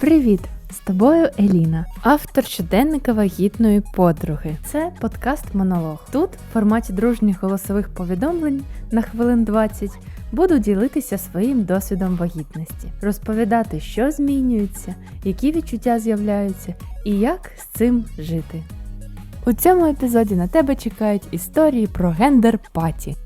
Привіт! З тобою Еліна, автор щоденника вагітної подруги. Це подкаст Монолог. Тут, в форматі дружніх голосових повідомлень на хвилин 20, буду ділитися своїм досвідом вагітності, розповідати, що змінюється, які відчуття з'являються і як з цим жити. У цьому епізоді на тебе чекають історії про гендер паті.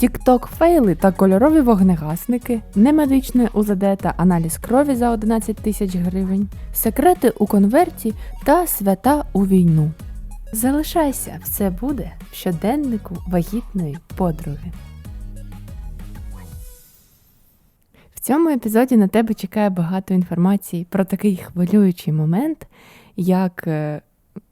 Тікток фейли та кольорові вогнегасники, немедичне УЗД та аналіз крові за 11 тисяч гривень, секрети у конверті та свята у війну. Залишайся, все буде в щоденнику вагітної подруги. В цьому епізоді на тебе чекає багато інформації про такий хвилюючий момент, як е,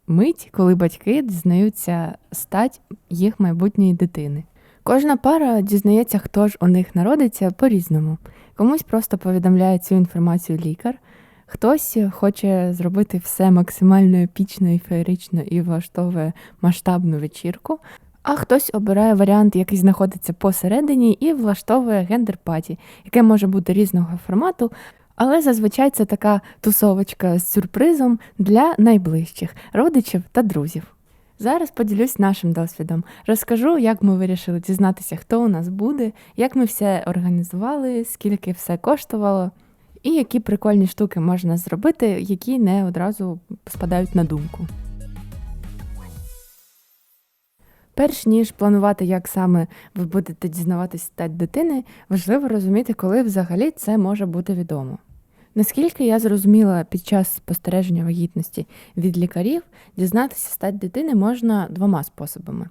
мить, коли батьки дізнаються стать їх майбутньої дитини. Кожна пара дізнається, хто ж у них народиться по-різному. Комусь просто повідомляє цю інформацію лікар, хтось хоче зробити все максимально епічно і феєрично і влаштовує масштабну вечірку, а хтось обирає варіант, який знаходиться посередині, і влаштовує гендер-паті, яке може бути різного формату. Але зазвичай це така тусовочка з сюрпризом для найближчих родичів та друзів. Зараз поділюсь нашим досвідом. Розкажу, як ми вирішили дізнатися, хто у нас буде, як ми все організували, скільки все коштувало, і які прикольні штуки можна зробити, які не одразу спадають на думку. Перш ніж планувати, як саме ви будете дізнаватися стать дитини, важливо розуміти, коли взагалі це може бути відомо. Наскільки я зрозуміла під час спостереження вагітності від лікарів, дізнатися стать дитини можна двома способами.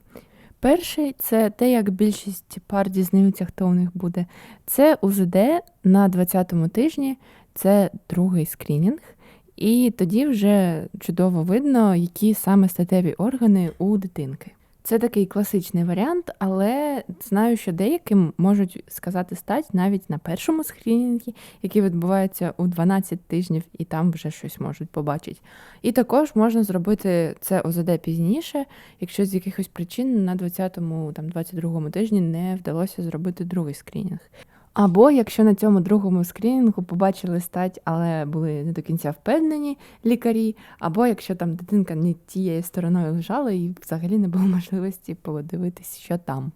Перший це те, як більшість пар дізнаються, хто у них буде. Це УЗД на 20-му тижні, це другий скринінг, і тоді вже чудово видно, які саме статеві органи у дитинки. Це такий класичний варіант, але знаю, що деяким можуть сказати стать навіть на першому скринінгі, який відбувається у 12 тижнів, і там вже щось можуть побачити. І також можна зробити це ОЗД пізніше, якщо з якихось причин на 20-му, там 22-му тижні не вдалося зробити другий скринінг. Або якщо на цьому другому скринінгу побачили стать, але були не до кінця впевнені лікарі, або якщо там дитинка не тією стороною лежала і взагалі не було можливості подивитись, що там.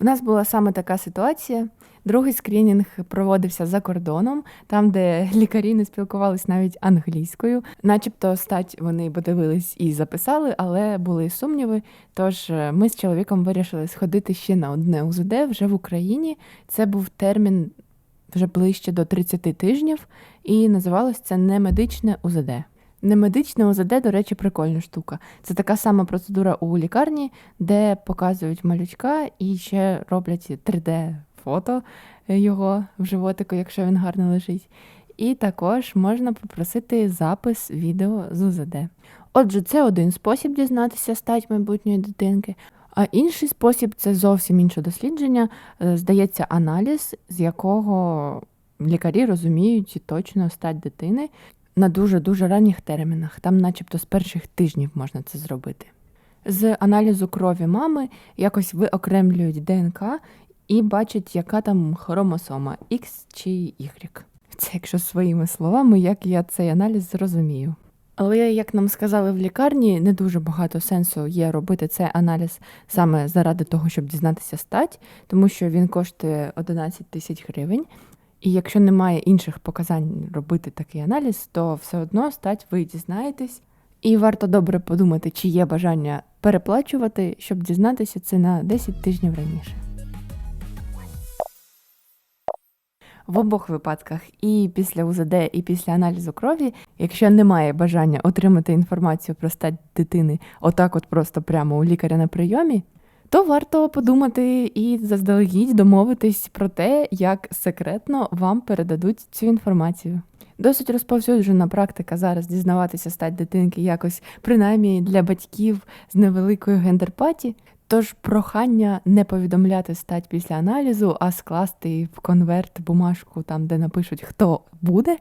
У нас була саме така ситуація. Другий скринінг проводився за кордоном, там, де лікарі не спілкувалися навіть англійською, начебто стать вони подивились і записали, але були сумніви. Тож е, ми з чоловіком вирішили сходити ще на одне УЗД вже в Україні. Це був термін вже ближче до 30 тижнів, і називалось це немедичне УЗД. Немедичне ОЗД, до речі, прикольна штука. Це така сама процедура у лікарні, де показують малючка і ще роблять 3D-фото його в животику, якщо він гарно лежить. І також можна попросити запис відео з УЗД. Отже, це один спосіб дізнатися стать майбутньої дитинки. А інший спосіб це зовсім інше дослідження. Е, здається, аналіз, з якого лікарі розуміють точно стать дитини на дуже-дуже ранніх термінах, там, начебто, з перших тижнів можна це зробити. З аналізу крові мами якось виокремлюють ДНК і бачать, яка там хромосома X чи Y. Це якщо своїми словами, як я цей аналіз зрозумію. Але, як нам сказали в лікарні, не дуже багато сенсу є робити цей аналіз саме заради того, щоб дізнатися стать, тому що він коштує 11 тисяч гривень. І якщо немає інших показань робити такий аналіз, то все одно стать ви дізнаєтесь. І варто добре подумати, чи є бажання переплачувати, щоб дізнатися це на 10 тижнів раніше. В обох випадках, і після УЗД, і після аналізу крові, якщо немає бажання отримати інформацію про стать дитини отак, от просто прямо у лікаря на прийомі, то варто подумати і заздалегідь домовитись про те, як секретно вам передадуть цю інформацію. Досить розповсюджена практика зараз дізнаватися стать дитинки якось, принаймні для батьків з невеликою гендерпаті. Тож прохання не повідомляти стать після аналізу, а скласти в конверт бумажку, там де напишуть хто буде,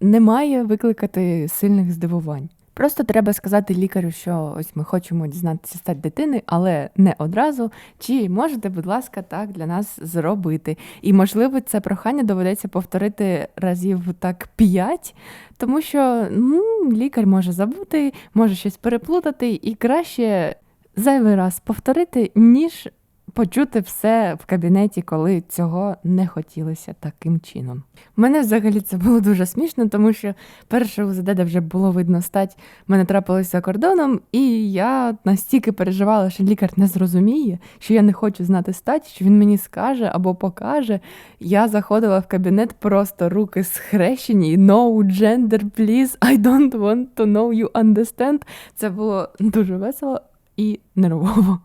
не має викликати сильних здивувань. Просто треба сказати лікарю, що ось ми хочемо дізнатися стать дитини, але не одразу. Чи можете, будь ласка, так для нас зробити? І можливо, це прохання доведеться повторити разів так п'ять, тому що ну, лікар може забути, може щось переплутати, і краще зайвий раз повторити, ніж почути все в кабінеті, коли цього не хотілося таким чином. Мене взагалі це було дуже смішно, тому що перше УЗД, де вже було видно стать, мене трапилося кордоном, і я настільки переживала, що лікар не зрозуміє, що я не хочу знати стать, що він мені скаже або покаже. Я заходила в кабінет, просто руки схрещені, no gender, please, I don't want to know you understand. Це було дуже весело і нервово.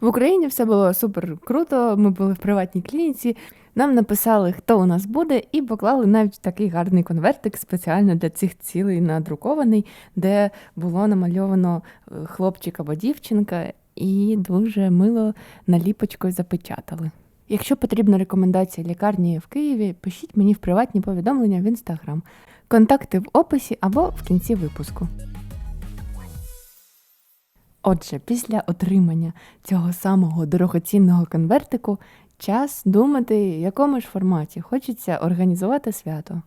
В Україні все було супер круто. Ми були в приватній клініці. Нам написали, хто у нас буде, і поклали навіть такий гарний конвертик спеціально для цих цілей надрукований, де було намальовано е, хлопчик або дівчинка, і дуже мило наліпочкою запечатали. Якщо потрібна рекомендація лікарні в Києві, пишіть мені в приватні повідомлення в інстаграм. Контакти в описі або в кінці випуску. Отже, після отримання цього самого дорогоцінного конвертику час думати, в якому ж форматі хочеться організувати свято.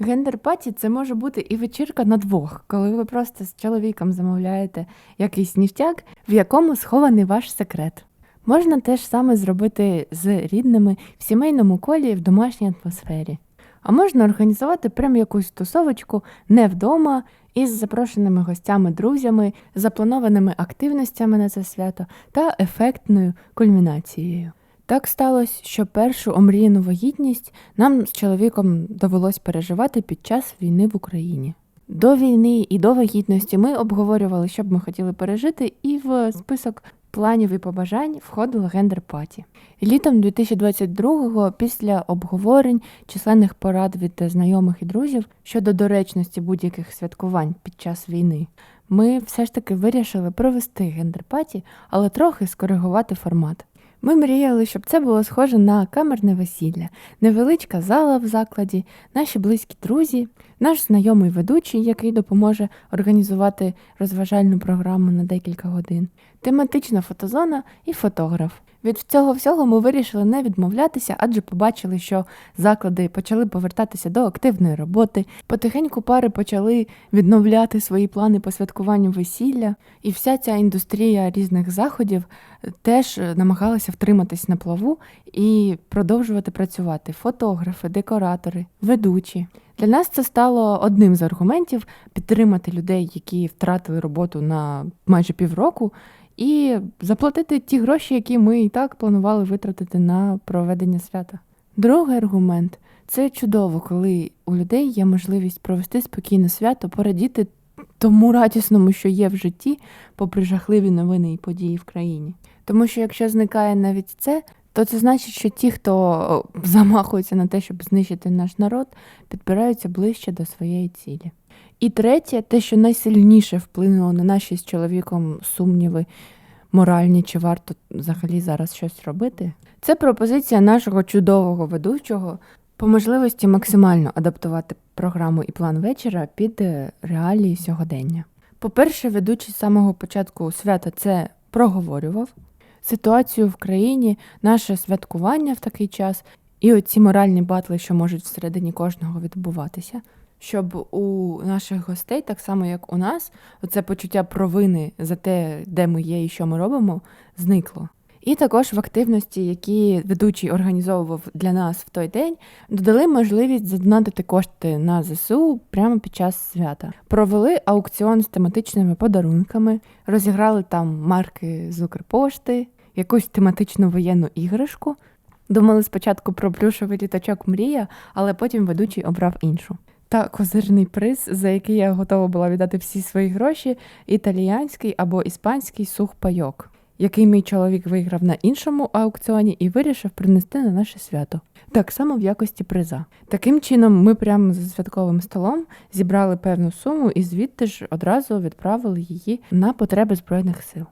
Гендер-паті це може бути і вечірка на двох, коли ви просто з чоловіком замовляєте якийсь ніштяк, в якому схований ваш секрет. Можна теж саме зробити з рідними в сімейному колі в домашній атмосфері. А можна організувати прям якусь тусовочку не вдома із запрошеними гостями, друзями, запланованими активностями на це свято та ефектною кульмінацією. Так сталося, що першу омріяну вагітність нам з чоловіком довелось переживати під час війни в Україні. До війни і до вагітності ми обговорювали, що б ми хотіли пережити, і в список планів і побажань входило гендер-паті. Літом 2022-го, після обговорень, численних порад від знайомих і друзів щодо доречності будь-яких святкувань під час війни, ми все ж таки вирішили провести гендер-паті, але трохи скоригувати формат. Ми мріяли, щоб це було схоже на камерне весілля, невеличка зала в закладі, наші близькі друзі, наш знайомий ведучий, який допоможе організувати розважальну програму на декілька годин, тематична фотозона і фотограф. Від цього всього ми вирішили не відмовлятися, адже побачили, що заклади почали повертатися до активної роботи. Потихеньку пари почали відновляти свої плани по святкуванню весілля, і вся ця індустрія різних заходів теж намагалася втриматись на плаву і продовжувати працювати. Фотографи, декоратори, ведучі. Для нас це стало одним з аргументів підтримати людей, які втратили роботу на майже півроку і заплатити ті гроші, які ми і так планували витратити на проведення свята. Другий аргумент це чудово, коли у людей є можливість провести спокійне свято, порадіти тому радісному, що є в житті, попри жахливі новини і події в країні. Тому що якщо зникає навіть це, то це значить, що ті, хто замахується на те, щоб знищити наш народ, підбираються ближче до своєї цілі. І третє, те, що найсильніше вплинуло на наші з чоловіком сумніви моральні, чи варто взагалі зараз щось робити, це пропозиція нашого чудового ведучого по можливості максимально адаптувати програму і план вечора під е, реалії сьогодення. По-перше, ведучий з самого початку свята це проговорював ситуацію в країні, наше святкування в такий час і оці моральні батли, що можуть всередині кожного відбуватися щоб у наших гостей, так само як у нас, оце почуття провини за те, де ми є і що ми робимо, зникло. І також в активності, які ведучий організовував для нас в той день, додали можливість задонатити кошти на ЗСУ прямо під час свята. Провели аукціон з тематичними подарунками, розіграли там марки з Укрпошти, якусь тематичну воєнну іграшку. Думали спочатку про плюшовий літачок Мрія, але потім ведучий обрав іншу та козирний приз, за який я готова була віддати всі свої гроші, італіянський або іспанський сухпайок, який мій чоловік виграв на іншому аукціоні і вирішив принести на наше свято. Так само в якості приза. Таким чином, ми прямо за святковим столом зібрали певну суму і звідти ж одразу відправили її на потреби Збройних сил.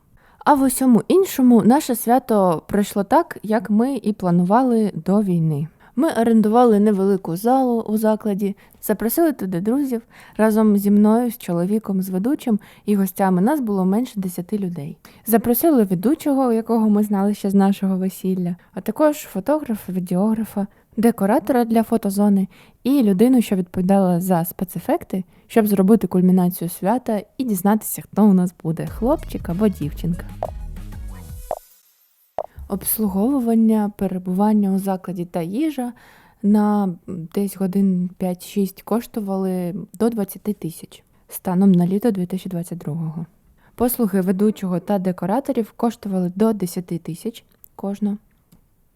А в усьому іншому наше свято пройшло так, як ми і планували до війни. Ми орендували невелику залу у закладі, запросили туди друзів разом зі мною, з чоловіком, з ведучим і гостями. Нас було менше десяти людей. Запросили ведучого, якого ми знали ще з нашого весілля, а також фотографа, відеографа, декоратора для фотозони і людину, що відповідала за спецефекти, щоб зробити кульмінацію свята і дізнатися, хто у нас буде хлопчик або дівчинка. Обслуговування, перебування у закладі та їжа на десь годин 5-6 коштували до 20 тисяч станом на літо 2022-го. Послуги ведучого та декораторів коштували до 10 тисяч кожна.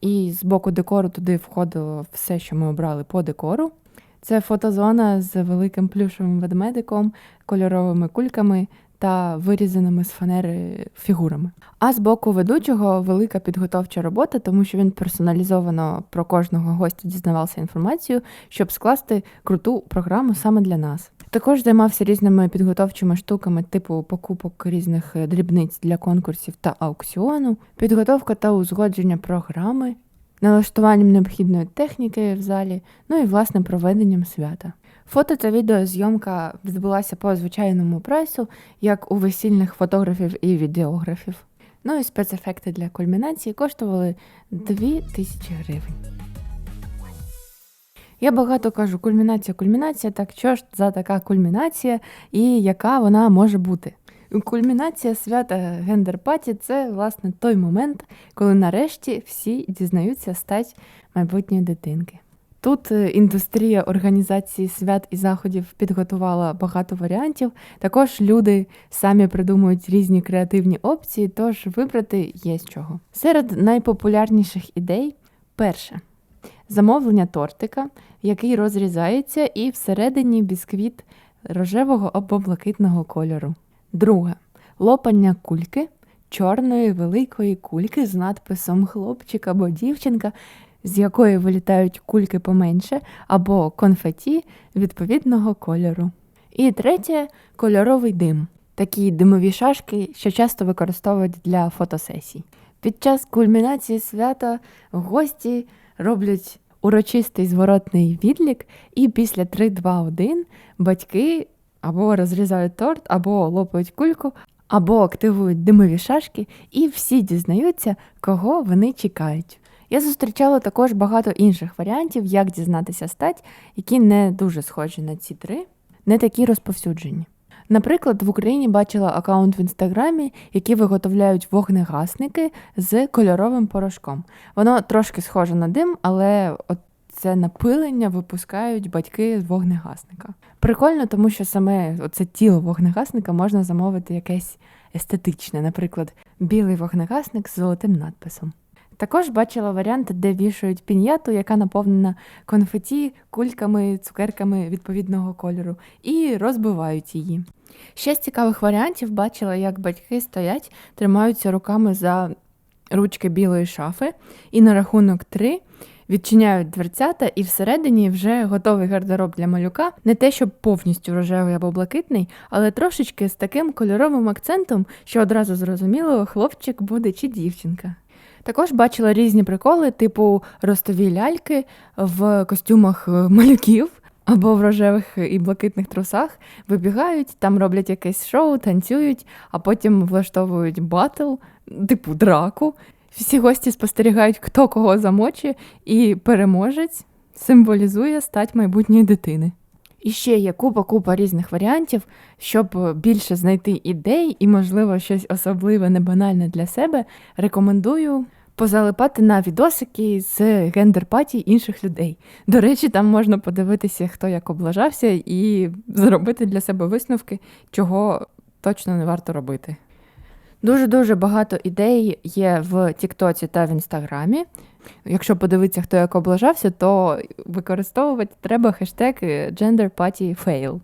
І з боку декору туди входило все, що ми обрали по декору. Це фотозона з великим плюшевим ведмедиком, кольоровими кульками та вирізаними з фанери фігурами. А з боку ведучого велика підготовча робота, тому що він персоналізовано про кожного гостя дізнавався інформацію, щоб скласти круту програму саме для нас. Також займався різними підготовчими штуками, типу покупок різних е, дрібниць для конкурсів та аукціону, підготовка та узгодження програми, налаштуванням необхідної техніки в залі, ну і власне проведенням свята. Фото та відеозйомка відбулася по звичайному прайсу, як у весільних фотографів і відеографів. Ну і спецефекти для кульмінації коштували 2000 гривень. Я багато кажу кульмінація, кульмінація, так що ж за така кульмінація і яка вона може бути? Кульмінація свята гендер-паті – це власне той момент, коли нарешті всі дізнаються стать майбутньої дитинки. Тут е, індустрія організації свят і заходів підготувала багато варіантів. Також люди самі придумують різні креативні опції, тож вибрати є з чого. Серед найпопулярніших ідей перше замовлення тортика, який розрізається, і всередині бісквіт рожевого або блакитного кольору. Друге лопання кульки, чорної великої кульки з надписом хлопчик або дівчинка, з якої вилітають кульки поменше, або конфеті відповідного кольору. І третє кольоровий дим. Такі димові шашки, що часто використовують для фотосесій. Під час кульмінації свята гості роблять урочистий зворотний відлік, і після 3-2-1 батьки або розрізають торт, або лопають кульку, або активують димові шашки, і всі дізнаються, кого вони чекають. Я зустрічала також багато інших варіантів, як дізнатися стать, які не дуже схожі на ці три, не такі розповсюджені. Наприклад, в Україні бачила аккаунт в інстаграмі, які виготовляють вогнегасники з кольоровим порошком. Воно трошки схоже на дим, але от це напилення випускають батьки з вогнегасника. Прикольно, тому що саме це тіло вогнегасника можна замовити якесь естетичне, наприклад, білий вогнегасник з золотим надписом. Також бачила варіанти, де вішають пін'яту, яка наповнена конфеті, кульками, цукерками відповідного кольору, і розбивають її. Ще з цікавих варіантів бачила, як батьки стоять, тримаються руками за ручки білої шафи, і на рахунок три відчиняють дверцята, і всередині вже готовий гардероб для малюка, не те, щоб повністю рожевий або блакитний, але трошечки з таким кольоровим акцентом, що одразу зрозуміло, хлопчик буде чи дівчинка. Також бачила різні приколи, типу ростові ляльки в костюмах малюків або в рожевих і блакитних трусах, вибігають, там роблять якесь шоу, танцюють, а потім влаштовують батл, типу драку. Всі гості спостерігають, хто кого замочить, і переможець символізує стать майбутньої дитини. І ще є купа-купа різних варіантів, щоб більше знайти ідей і, можливо, щось особливе, небанальне для себе. Рекомендую позалипати на відосики з гендер-паті інших людей. До речі, там можна подивитися, хто як облажався, і зробити для себе висновки, чого точно не варто робити. Дуже-дуже багато ідей є в Тіктоці та в Інстаграмі. Якщо подивитися, хто як облажався, то використовувати треба хештег GenderPartyFail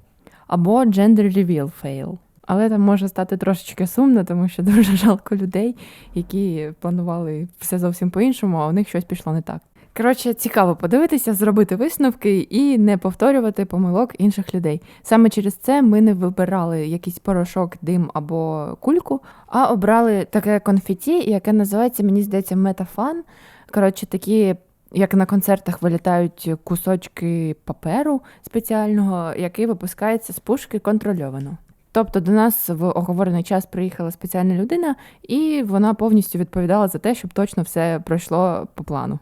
або GenderRevealFail. Але там може стати трошечки сумно, тому що дуже жалко людей, які планували все зовсім по-іншому, а у них щось пішло не так. Коротше, цікаво подивитися, зробити висновки і не повторювати помилок інших людей. Саме через це ми не вибирали якийсь порошок, дим або кульку, а обрали таке конфеті, яке називається, мені здається, метафан. Коротше, такі як на концертах вилітають кусочки паперу спеціального, який випускається з пушки контрольовано. Тобто до нас в оговорений час приїхала спеціальна людина, і вона повністю відповідала за те, щоб точно все пройшло по плану.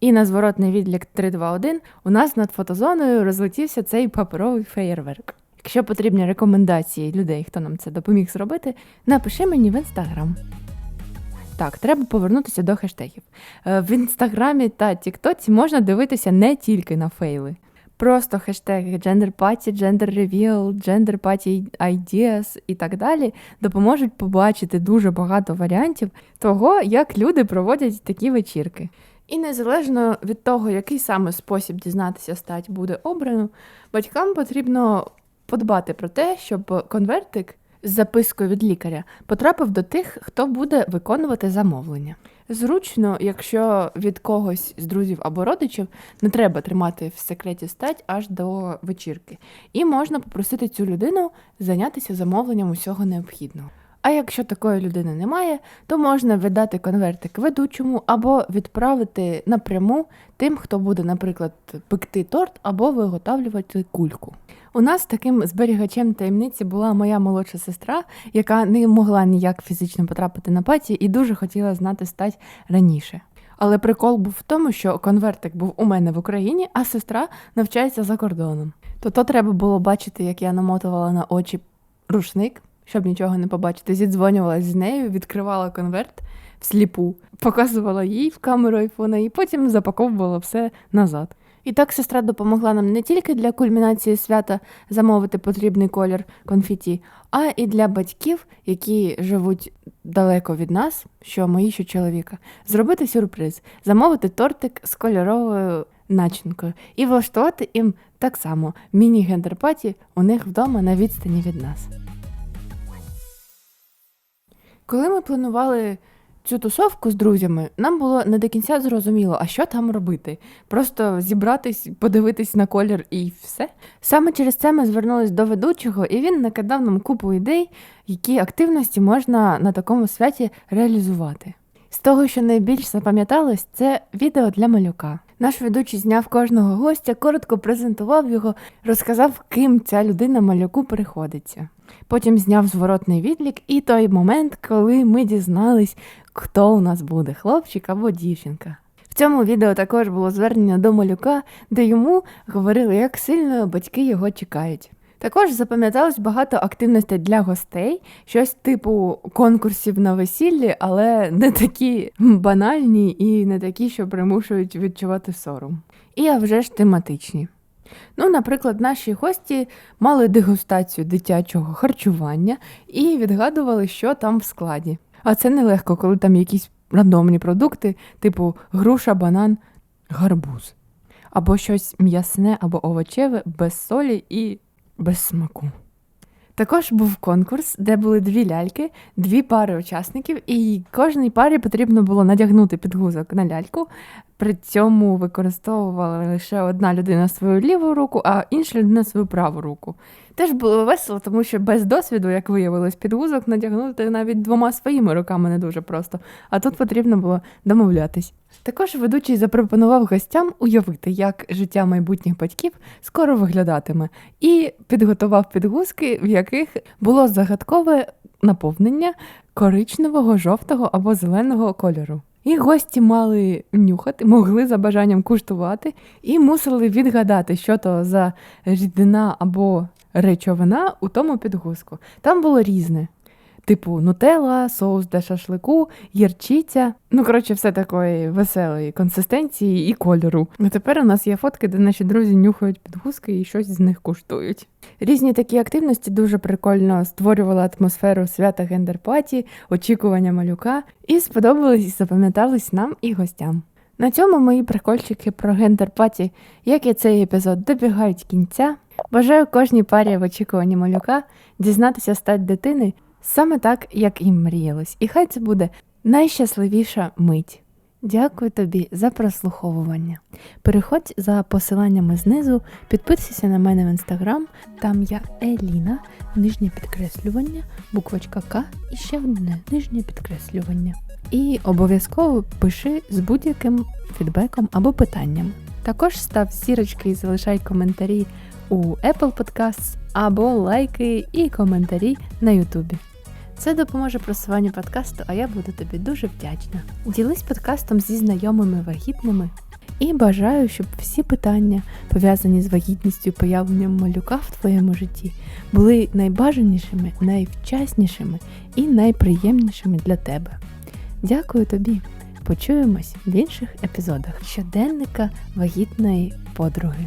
І на зворотний відлік 321 у нас над фотозоною розлетівся цей паперовий феєрверк. Якщо потрібні рекомендації людей, хто нам це допоміг зробити, напиши мені в інстаграм. Так, треба повернутися до хештегів. Е, В інстаграмі та тіктоці можна дивитися не тільки на фейли. Просто хештеги Gender Party, Gender Reveal, Gender Party Ideas і так далі допоможуть побачити дуже багато варіантів того, як люди проводять такі вечірки. І незалежно від того, який саме спосіб дізнатися стать буде обрано, батькам потрібно подбати про те, щоб конвертик з запискою від лікаря потрапив до тих, хто буде виконувати замовлення. Зручно, якщо від когось з друзів або родичів не треба тримати в секреті стать аж до вечірки, і можна попросити цю людину зайнятися замовленням усього необхідного. А якщо такої людини немає, то можна видати конвертик ведучому або відправити напряму тим, хто буде, наприклад, пекти торт або виготовлювати кульку. У нас таким зберігачем таємниці була моя молодша сестра, яка не могла ніяк фізично потрапити на паті і дуже хотіла знати стать раніше. Але прикол був в тому, що конвертик був у мене в Україні, а сестра навчається за кордоном. То то треба було бачити, як я намотувала на очі рушник, щоб нічого не побачити. Зідзвонювалася з нею, відкривала конверт всліпу, показувала їй в камеру айфона і потім запаковувала все назад. І так сестра допомогла нам не тільки для кульмінації свята замовити потрібний колір конфеті, а і для батьків, які живуть далеко від нас, що мої, що чоловіка, зробити сюрприз, замовити тортик з кольоровою начинкою і влаштувати їм так само міні-гендерпаті у них вдома на відстані від нас. Коли ми планували цю тусовку з друзями, нам було не до кінця зрозуміло, а що там робити. Просто зібратись, подивитись на колір і все. Саме через це ми звернулись до ведучого, і він накидав нам купу ідей, які активності можна на такому святі реалізувати. З того, що найбільш запам'яталось, це відео для малюка. Наш ведучий зняв кожного гостя, коротко презентував його, розказав, ким ця людина малюку приходиться. Потім зняв зворотний відлік і той момент, коли ми дізнались, хто у нас буде, хлопчик або дівчинка. В цьому відео також було звернення до малюка, де йому говорили, як сильно батьки його чекають. Також запам'яталось багато активностей для гостей, щось типу конкурсів на весіллі, але не такі банальні і не такі, що примушують відчувати сором. І а вже ж тематичні. Ну, наприклад, наші гості мали дегустацію дитячого харчування і відгадували, що там в складі. А це нелегко, коли там якісь рандомні продукти, типу груша, банан, гарбуз. Або щось м'ясне або овочеве без солі і без смаку. Також був конкурс, де були дві ляльки, дві пари учасників, і кожній парі потрібно було надягнути підгузок на ляльку. При цьому використовувала лише одна людина свою ліву руку, а інша людина свою праву руку. Теж було весело, тому що без досвіду, як виявилось, підгузок надягнути навіть двома своїми руками не дуже просто, а тут потрібно було домовлятись. Також ведучий запропонував гостям уявити, як життя майбутніх батьків скоро виглядатиме, і підготував підгузки, в яких було загадкове наповнення коричневого, жовтого або зеленого кольору. І гості мали нюхати, могли за бажанням куштувати і мусили відгадати, що то за рідина або речовина у тому підгузку. Там було різне. Типу нутелла, соус для шашлику, гірчиця. Ну, коротше, все такої веселої консистенції і кольору. А тепер у нас є фотки, де наші друзі нюхають підгузки і щось з них куштують. Різні такі активності дуже прикольно створювали атмосферу свята гендерпаті, очікування малюка, і сподобались і запам'ятались нам і гостям. На цьому мої прикольчики про гендерпаті, як і цей епізод, добігають кінця. Бажаю кожній парі в очікуванні малюка дізнатися стать дитини саме так, як їм мріялось. І хай це буде найщасливіша мить Дякую тобі за прослуховування. Переходь за посиланнями знизу, підписуйся на мене в інстаграм, там я Еліна, нижнє підкреслювання, буквочка К і ще одне нижнє підкреслювання. І обов'язково пиши з будь-яким фідбеком або питанням. Також став зірочки і залишай коментарі у Apple Podcasts або лайки і коментарі на YouTube. Це допоможе просуванню подкасту, а я буду тобі дуже вдячна. Ділись подкастом зі знайомими вагітними і бажаю, щоб всі питання, пов'язані з вагітністю і появленням малюка в твоєму житті, були найбажанішими, найвчаснішими і найприємнішими для тебе. Дякую тобі! Почуємось в інших епізодах щоденника вагітної подруги.